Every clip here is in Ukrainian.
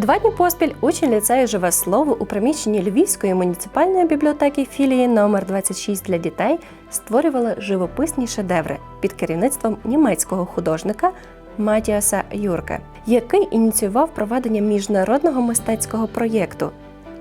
Два дні поспіль учні ліцею Живе слово у приміщенні Львівської муніципальної бібліотеки філії номер 26 для дітей створювали живописні шедеври під керівництвом німецького художника Матіаса Юрке, який ініціював проведення міжнародного мистецького проєкту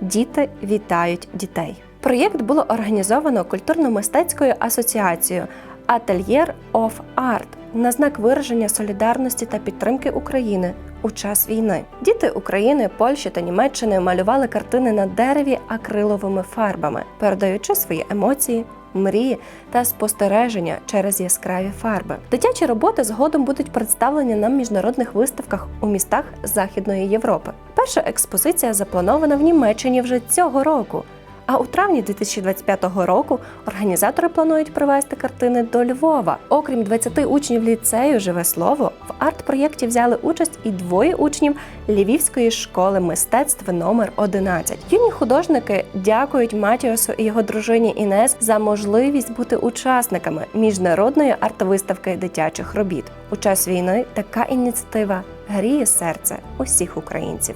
Діти вітають дітей. Проєкт було організовано культурно-мистецькою асоціацією Atelier of Art на знак вираження солідарності та підтримки України у час війни. Діти України, Польщі та Німеччини малювали картини на дереві акриловими фарбами, передаючи свої емоції. Мрії та спостереження через яскраві фарби. Дитячі роботи згодом будуть представлені на міжнародних виставках у містах Західної Європи. Перша експозиція запланована в Німеччині вже цього року. А у травні 2025 року організатори планують привезти картини до Львова. Окрім 20 учнів ліцею Живе слово в арт-проєкті взяли участь і двоє учнів Львівської школи мистецтв номер 11 Юні художники дякують Матіосу і його дружині Інес за можливість бути учасниками міжнародної арт-виставки дитячих робіт. У час війни така ініціатива гріє серце усіх українців.